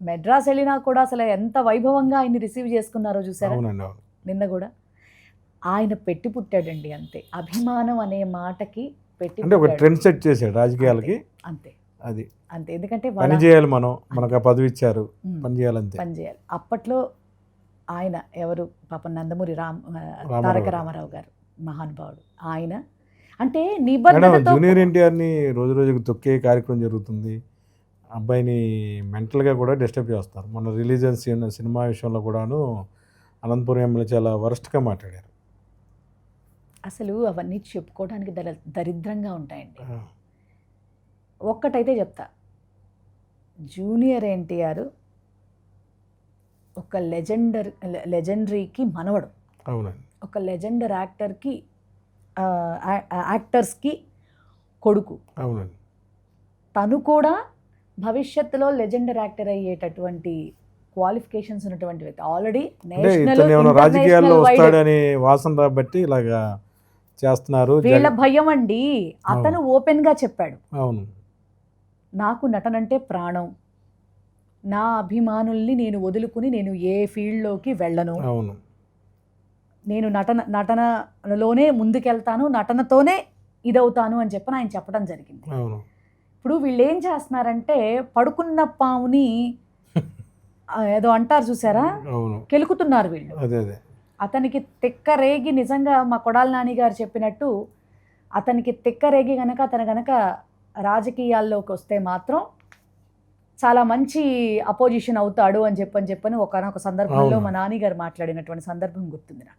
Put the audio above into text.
మెడ్రాస్ వెళ్ళినా కూడా అసలు ఎంత వైభవంగా ఆయన్ని రిసీవ్ చేసుకున్నారో చూసారా? నిన్న కూడా. ఆయన పెట్టి పుట్టాడండి అంతే. అభిమానం అనే మాటకి పెట్టి అంటే ఒక. ట్రెండ్ సెట్ చేశాడు రాజకీయాలకి. అంతే. అది. అంతే. ఎందుకంటే పని చేయాలి మనం మనకు ఆ పదవి ఇచ్చారు పని చేయాలంతే. పని చేయాలి. అప్పట్లో ఆయన ఎవరు? పాపం నందమూరి రామ్ తారక. రామారావు గారు మహానుభావుడు. ఆయన అంటే నిబద్ధతతో జూనియర్ ఎన్టీఆర్ని రోజు రోజుకి తొక్కే కార్యక్రమం జరుగుతుంది. అబ్బాయిని మెంటల్గా కూడా డిస్టర్బ్ చేస్తారు. మన రిలీజియన్ సినిమా విషయంలో కూడాను అనంతపురం ఎమ్మెల్యే చాలా వరస్ట్గా మాట్లాడారు. అసలు అవన్నీ చెప్పుకోవడానికి దర దరిద్రంగా ఉంటాయండి. ఒక్కటైతే చెప్తా. జూనియర్ ఎన్టీఆర్ ఒక లెజెండర్ లెజెండరీకి మనవడు. అవునండి. ఒక లెజెండర్ యాక్టర్కి యాక్టర్స్కి కొడుకు. అవునండి. తను కూడా భవిష్యత్తులో లెజెండర్ యాక్టర్ అయ్యేటటువంటి క్వాలిఫికేషన్స్ ఉన్నటువంటి వ్యక్తి. ఆల్రెడీ అంటే ఏమైనా రాజకీయాల్లో వస్తాడని వాసన రాబట్టి ఇలాగా చేస్తున్నారు. వీళ్ళ భయం అండి. అతను ఓపెన్గా చెప్పాడు. అవును. నాకు నటనంటే ప్రాణం. నా అభిమానుల్ని నేను వదులుకుని నేను ఏ ఫీల్డ్లోకి వెళ్ళను. అవును. నేను నటన నటనలోనే ముందుకెళ్తాను నటనతోనే ఇదవుతాను అని చెప్పని ఆయన చెప్పడం జరిగింది. అవును. ఇప్పుడు వీళ్ళు ఏం చేస్తున్నారంటే పడుకున్న పాముని ఏదో అంటారు చూసారా? కెలుకుతున్నారు వీళ్ళు. అతనికి తెక్క రేగి నిజంగా మా కొడాల నాని గారు చెప్పినట్టు అతనికి తిక్కరేగి గనక అతను గనక రాజకీయాల్లోకి వస్తే మాత్రం చాలా మంచి అపోజిషన్ అవుతాడు అని చెప్పని చెప్పని ఒకనొక సందర్భంలో మా నాన్నగారు మాట్లాడినటువంటి సందర్భం గుర్తుంది నాకు.